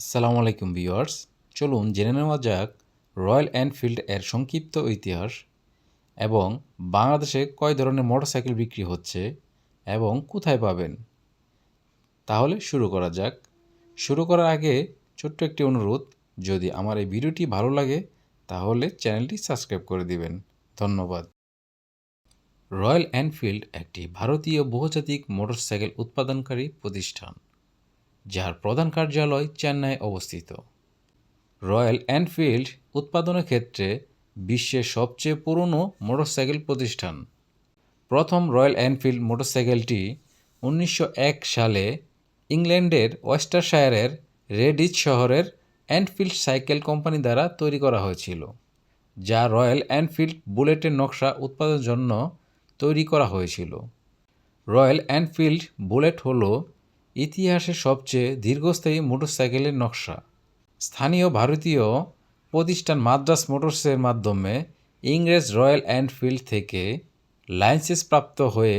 আসসালামু আলাইকুম ভিউয়ার্স। চলুন জেনে নেওয়া যাক রয়্যাল এনফিল্ড এর সংক্ষিপ্ত ইতিহাস এবং বাংলাদেশে কয় ধরনের মোটরসাইকেল বিক্রি হচ্ছে এবং কোথায় পাবেন। তাহলে শুরু করা যাক। শুরু করার আগে ছোট্ট একটি অনুরোধ, যদি আমার এই ভিডিওটি ভালো লাগে, তাহলে চ্যানেলটি সাবস্ক্রাইব করে দিবেন। ধন্যবাদ। রয়্যাল এনফিল্ড একটি ভারতীয় বহুজাতিক মোটরসাইকেল উৎপাদনকারী প্রতিষ্ঠান। যার প্রধান কার্যালয় চেন্নাই অবস্থিত। রয়্যাল এনফিল্ড উৎপাদনের ক্ষেত্রে বিশ্বের সবচেয়ে পুরনো মোটরসাইকেল প্রতিষ্ঠান। প্রথম রয়্যাল এনফিল্ড মোটরসাইকেলটি উনিশশো এক সালে ইংল্যান্ডের ওয়েস্টারশায়ারের রেডিচ শহরের এনফিল্ড সাইকেল কোম্পানি দ্বারা তৈরি করা হয়েছিল, যা রয়্যাল এনফিল্ড বুলেটের নকশা উৎপাদনের জন্য তৈরি করা হয়েছিল। রয়্যাল এনফিল্ড বুলেট হলো ইতিহাসের সবচেয়ে দীর্ঘস্থায়ী মোটরসাইকেলের নকশা। স্থানীয় ভারতীয় প্রতিষ্ঠান মাদ্রাস মোটরসের মাধ্যমে ইংরেজ রয়্যাল এনফিল্ড থেকে লাইসেন্স প্রাপ্ত হয়ে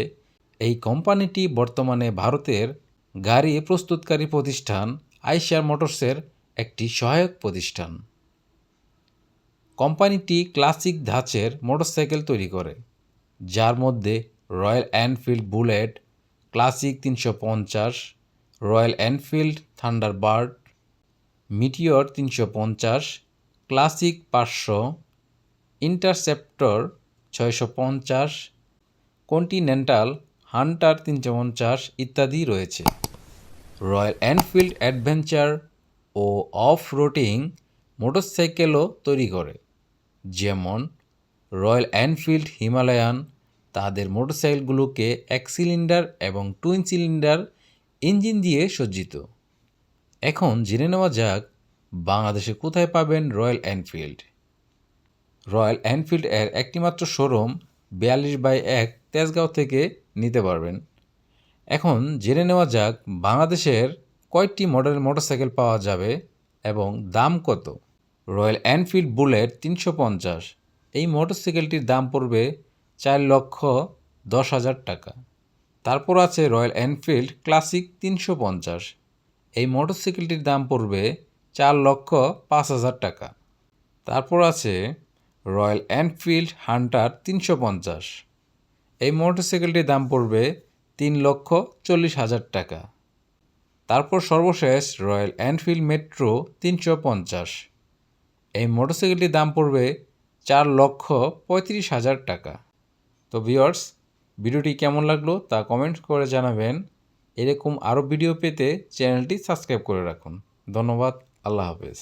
এই কোম্পানিটি বর্তমানে ভারতের গাড়ি প্রস্তুতকারী প্রতিষ্ঠান আইশার মোটরসের একটি সহায়ক প্রতিষ্ঠান। কোম্পানিটি ক্লাসিক ধাঁচের মোটরসাইকেল তৈরি করে, যার মধ্যে রয়্যাল এনফিল্ড বুলেট, ক্লাসিক তিনশো পঞ্চাশ রয়্যাল এনফিল্ড, থান্ডারবার্ড, মিটিওর তিনশো পঞ্চাশ, ক্লাসিক পাঁচশো, ইন্টারসেপ্টর ছয়শো পঞ্চাশ, কন্টিনেন্টাল, হান্টার তিনশো পঞ্চাশ ইত্যাদি রয়েছে। রয়্যাল এনফিল্ড অ্যাডভেঞ্চার ও অফ রোডিং মোটরসাইকেলও তৈরি করে। যেমন, রয়্যাল এনফিল্ড হিমালয়ান তাদের মোটরসাইকেলগুলোকে এক সিলিন্ডার এবং টুইন সিলিন্ডার ইঞ্জিন দিয়ে সজ্জিত। এখন জেনে নেওয়া যাক বাংলাদেশে কোথায় পাবেন রয়্যাল এনফিল্ড। রয়্যাল এনফিল্ড এর একটিমাত্র শোরুম বিয়াল্লিশ বাই এক তেজগাঁও থেকে নিতে পারবেন। এখন জেনে নেওয়া যাক বাংলাদেশের কয়েকটি মডেলের মোটরসাইকেল পাওয়া যাবে এবং দাম কত। রয়্যাল এনফিল্ড বুলেট তিনশো পঞ্চাশ। এই মোটরসাইকেলটির দাম পড়বে চার লক্ষ দশ হাজার টাকা। তারপর আছে রয়্যাল এনফিল্ড ক্লাসিক তিনশো পঞ্চাশ। এই মোটরসাইকেলটির দাম পড়বে চার লক্ষ পাঁচ হাজার টাকা। তারপর আছে রয়্যাল এনফিল্ড হান্টার তিনশো পঞ্চাশ। এই মোটরসাইকেলটির দাম পড়বে তিন লক্ষ চল্লিশ হাজার টাকা। তারপর সর্বশেষ রয়্যাল এনফিল্ড মেট্রো তিনশো পঞ্চাশ। এই মোটরসাইকেলটির দাম পড়বে চার লক্ষ পঁয়ত্রিশ হাজার টাকা। তো ভিওর্স ভিডিওটি কেমন লাগল তা কমেন্ট করে জানাবেন। এরকম আরও ভিডিও পেতে চ্যানেলটি সাবস্ক্রাইব করে রাখুন। ধন্যবাদ, আল্লাহ হাফেজ।